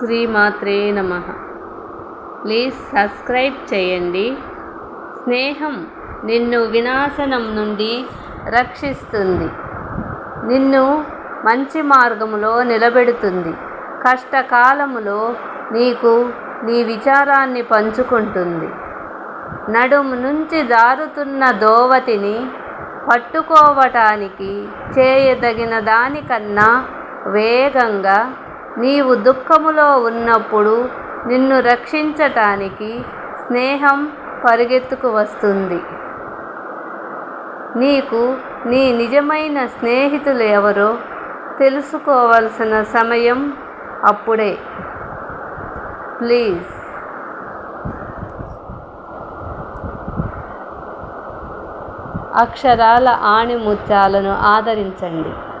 శ్రీమాత్రే నమ. Please subscribe చేయండి. స్నేహం నిన్ను వినాశనం నుండి రక్షిస్తుంది. నిన్ను మంచి మార్గములో నిలబెడుతుంది. కష్టకాలములో నీకు నీ విచారాన్ని పంచుకుంటుంది. నడుము నుంచి దారుతున్న దోవతిని పట్టుకోవటానికి చేయదగిన దానికన్నా వేగంగా నీవు దుఃఖములో ఉన్నప్పుడు నిన్ను రక్షించటానికి స్నేహం పరిగెత్తుకు వస్తుంది. నీకు నీ నిజమైన స్నేహితులు ఎవరో తెలుసుకోవలసిన సమయం అప్పుడే. ప్లీజ్. అక్షరాల ఆణిముత్యాలను ఆదరించండి.